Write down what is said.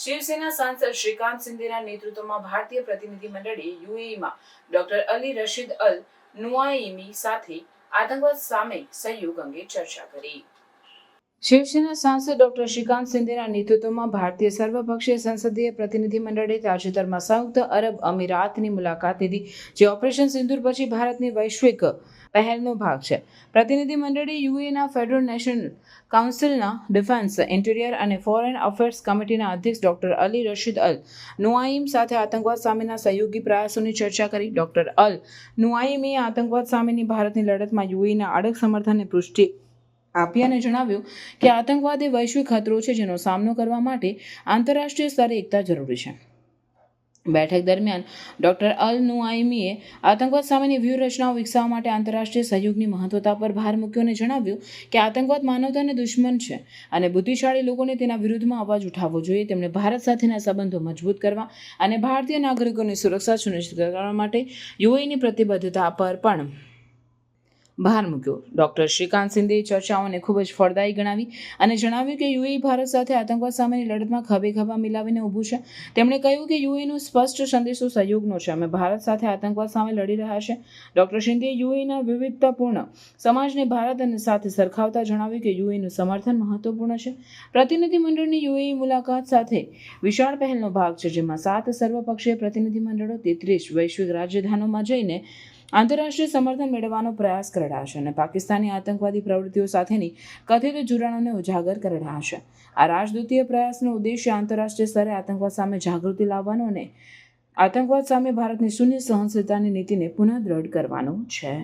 શિવસેના સાંસદ શ્રીકાંત સિંધેના નેતૃત્વમાં ભારતીય પ્રતિનિધિ મંડળે યુએઈમાં doctor Ali Rashid Al Nuaimi સાથે આતંકવાદ સામે સહયોગ અંગે ચર્ચા કરી. શિવસેના સાંસદ ડોક્ટર શ્રીકાંત સિંધેના નેતૃત્વમાં ભારતીય સર્વપક્ષીય સંસદીય પ્રતિનિધિ મંડળે તાજેતરમાં સંયુક્ત અરબ અમીરાતની મુલાકાત લીધી, જે ઓપરેશન સિંધુર પછી ભારતની વૈશ્વિક પહેલનો ભાગ છે. પ્રતિનિધિ મંડળે યુએના ફેડરલ નેશનલ કાઉન્સિલના ડિફેન્સ, ઇન્ટિરિયર અને ફોરેન અફેર્સ કમિટીના અધ્યક્ષ doctor Ali Rashid Al Nuaim સાથે આતંકવાદ સામેના સહયોગી પ્રયાસોની ચર્ચા કરી. ડોક્ટર અલ નુઆઈમે આતંકવાદ સામેની ભારતની લડતમાં યુએના અડગ સમર્થનને પુષ્ટિ આપી અને જણાવ્યું કે આતંકવાદ એ વૈશ્વિક ખતરો છે જેનો સામનો કરવા માટે આંતરરાષ્ટ્રીય સ્તરે એકતા જરૂરી છે. બેઠક દરમિયાન ડોક્ટર અલ નુઆઈમીએ આતંકવાદ સામેની વ્યૂહરચનાઓ વિકસાવવા માટે આંતરરાષ્ટ્રીય સહયોગની મહત્વતા પર ભાર મૂક્યો અને જણાવ્યું કે આતંકવાદ માનવતાને દુશ્મન છે અને બુદ્ધિશાળી લોકોને તેના વિરુદ્ધમાં અવાજ ઉઠાવવો જોઈએ તેમણે ભારત સાથેના સંબંધો મજબૂત કરવા અને ભારતીય નાગરિકોની સુરક્ષા સુનિશ્ચિત કરવા માટે યુએની પ્રતિબદ્ધતા પર પણ ભાર મૂક્યો. ડોક્ટર શ્રીકાંત સિંધે ચર્ચાઓને ખૂબ જ ફળદાયી ગણાવી અને જણાવ્યું કે યુએ ભારત સાથે આતંકવાદ સામેની લડતમાં ખભે ખભા મિલાવીને ઊભું છે. તેમણે કહ્યું કે યુએનો સ્પષ્ટ સંદેશો સહયોગનો છે. અમે ભારત સાથે આતંકવાદ સામે લડી રહ્યા છે. ડોક્ટર સિંધે યુએના વિવિધતાપૂર્ણ સમાજને ભારત અને સાથે સરખાવતા જણાવ્યું કે યુએનું સમર્થન મહત્વપૂર્ણ છે. પ્રતિનિધિમંડળની યુએ મુલાકાત સાથે વિશાળ પહેલનો ભાગ છે, જેમાં સાત સર્વપક્ષીય પ્રતિનિધિમંડળો, તેત્રીસ વૈશ્વિક રાજધાનોમાં જઈને આંતરરાષ્ટ્રીય સમર્થન મેળવવાનો પ્રયાસ કરડાશે અને પાકિસ્તાની આતંકવાદી પ્રવૃત્તિઓ સાથેની કથિત જોડાણોને ઉજાગર કરડાશે આ રાજદૂતીય પ્રયાસનો ઉદ્દેશ્ય આંતરરાષ્ટ્રીય સ્તરે આતંકવાદ સામે જાગૃતિ લાવવાનો અને આતંકવાદ સામે ભારતની શૂન્ય સહનશીલતાની નીતિને પુનઃ દ્રઢ કરવાનો છે.